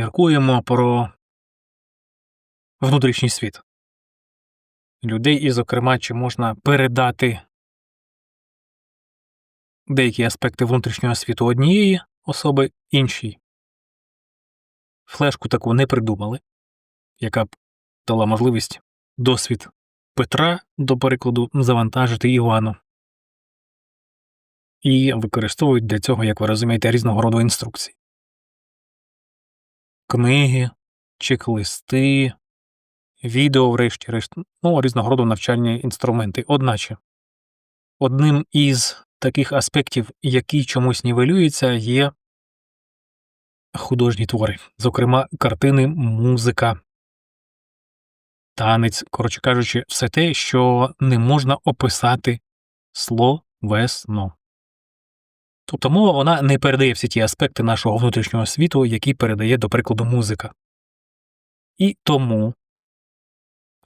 поміркуємо про внутрішній світ людей, і, зокрема, чи можна передати деякі аспекти внутрішнього світу однієї особи іншій. Флешку таку не придумали, яка б дала можливість досвід Петра, до перекладу, завантажити Івану. І використовують для цього, як ви розумієте, різного роду інструкції. Книги, чек-листи, відео, врешті-решт, ну, різного роду навчальні інструменти. Одначе, одним із таких аспектів, який чомусь нівелюється, є художні твори, зокрема, картини, музика, танець, коротше кажучи, все те, що не можна описати словесно. Тобто мова вона не передає всі ті аспекти нашого внутрішнього світу, які передає, до прикладу, музика. І тому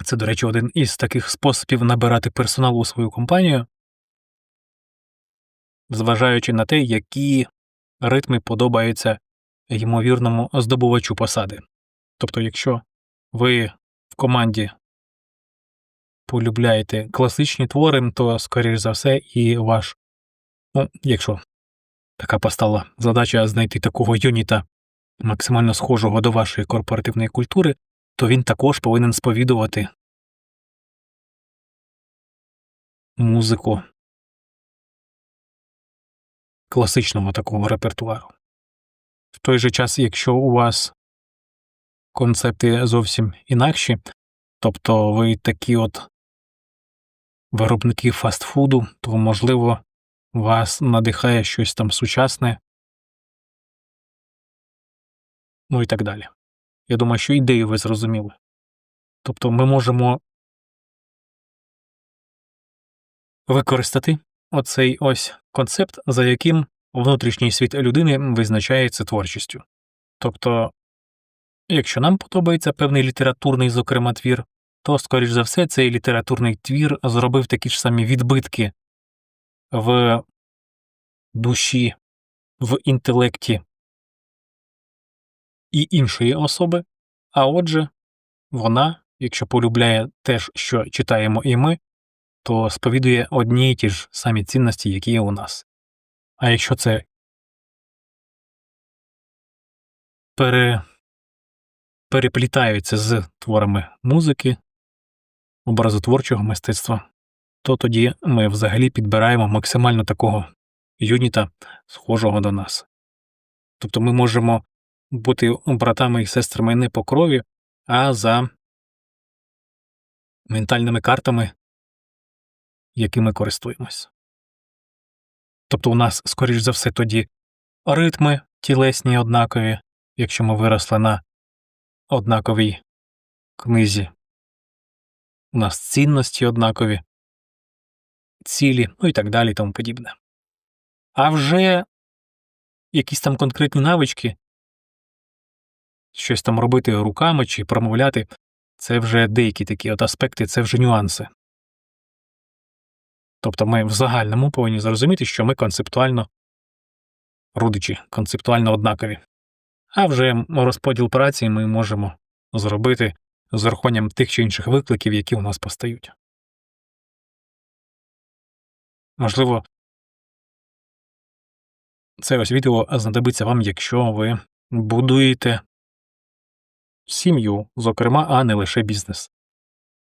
це, до речі, один із таких способів набирати персоналу у свою компанію, зважаючи на те, які ритми подобаються ймовірному здобувачу посади. Тобто, якщо ви в команді полюбляєте класичні твори, то, скоріш за все, і ваш, ну, якщо така постала задача знайти такого юніта, максимально схожого до вашої корпоративної культури, то він також повинен сповідувати музику класичного такого репертуару. В той же час, якщо у вас концепти зовсім інакші, тобто ви такі от виробники фастфуду, то, можливо, вас надихає щось там сучасне, ну і так далі. Я думаю, що ідею ви зрозуміли. Тобто ми можемо використати оцей ось концепт, за яким внутрішній світ людини визначається творчістю. Тобто, якщо нам подобається певний літературний, зокрема, твір, то, скоріш за все, цей літературний твір зробив такі ж самі відбитки в душі, в інтелекті і іншої особи, а отже, вона, якщо полюбляє те що читаємо і ми, то сповідує одні й ті ж самі цінності, які є у нас. А якщо це пере... переплітаються з творами музики, образотворчого мистецтва, то тоді ми взагалі підбираємо максимально такого юніта, схожого до нас. Тобто ми можемо бути братами і сестрами не по крові, а за ментальними картами, якими користуємось. Тобто у нас, скоріш за все, тоді ритми тілесні однакові, якщо ми виросли на однаковій книзі, у нас цінності однакові, цілі, ну і так далі і тому подібне. А вже якісь там конкретні навички, щось там робити руками чи промовляти, це вже деякі такі от аспекти, це вже нюанси. Тобто ми в загальному повинні зрозуміти, що ми концептуально родичі, концептуально однакові. А вже розподіл праці ми можемо зробити з урахуванням тих чи інших викликів, які у нас постають. Можливо, це ось відео знадобиться вам, якщо ви будуєте сім'ю, зокрема, а не лише бізнес.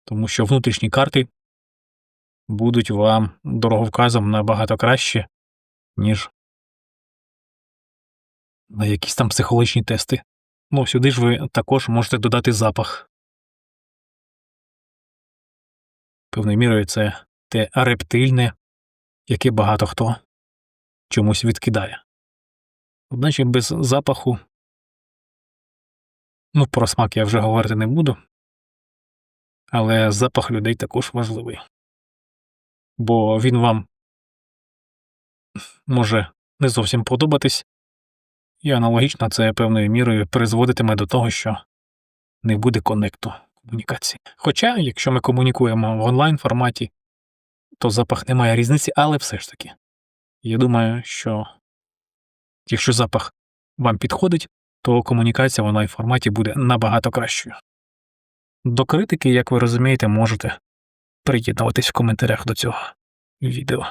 Тому що внутрішні карти будуть вам дороговказом набагато краще, ніж на якісь там психологічні тести. Ну, сюди ж ви також можете додати запах. Певною мірою це те рептильне, яке багато хто чомусь відкидає. Одначе без запаху, ну, про смак я вже говорити не буду, але запах людей також важливий бо він вам може не зовсім подобатись, і аналогічно це певною мірою призводитиме до того, що не буде коннекту комунікації. Хоча, якщо ми комунікуємо в онлайн форматі, то запах не має різниці, але все ж таки. Я думаю, що якщо запах вам підходить, то комунікація в онлайн форматі буде набагато кращою. До критики, як ви розумієте, можете приєднуватись в коментарях до цього відео.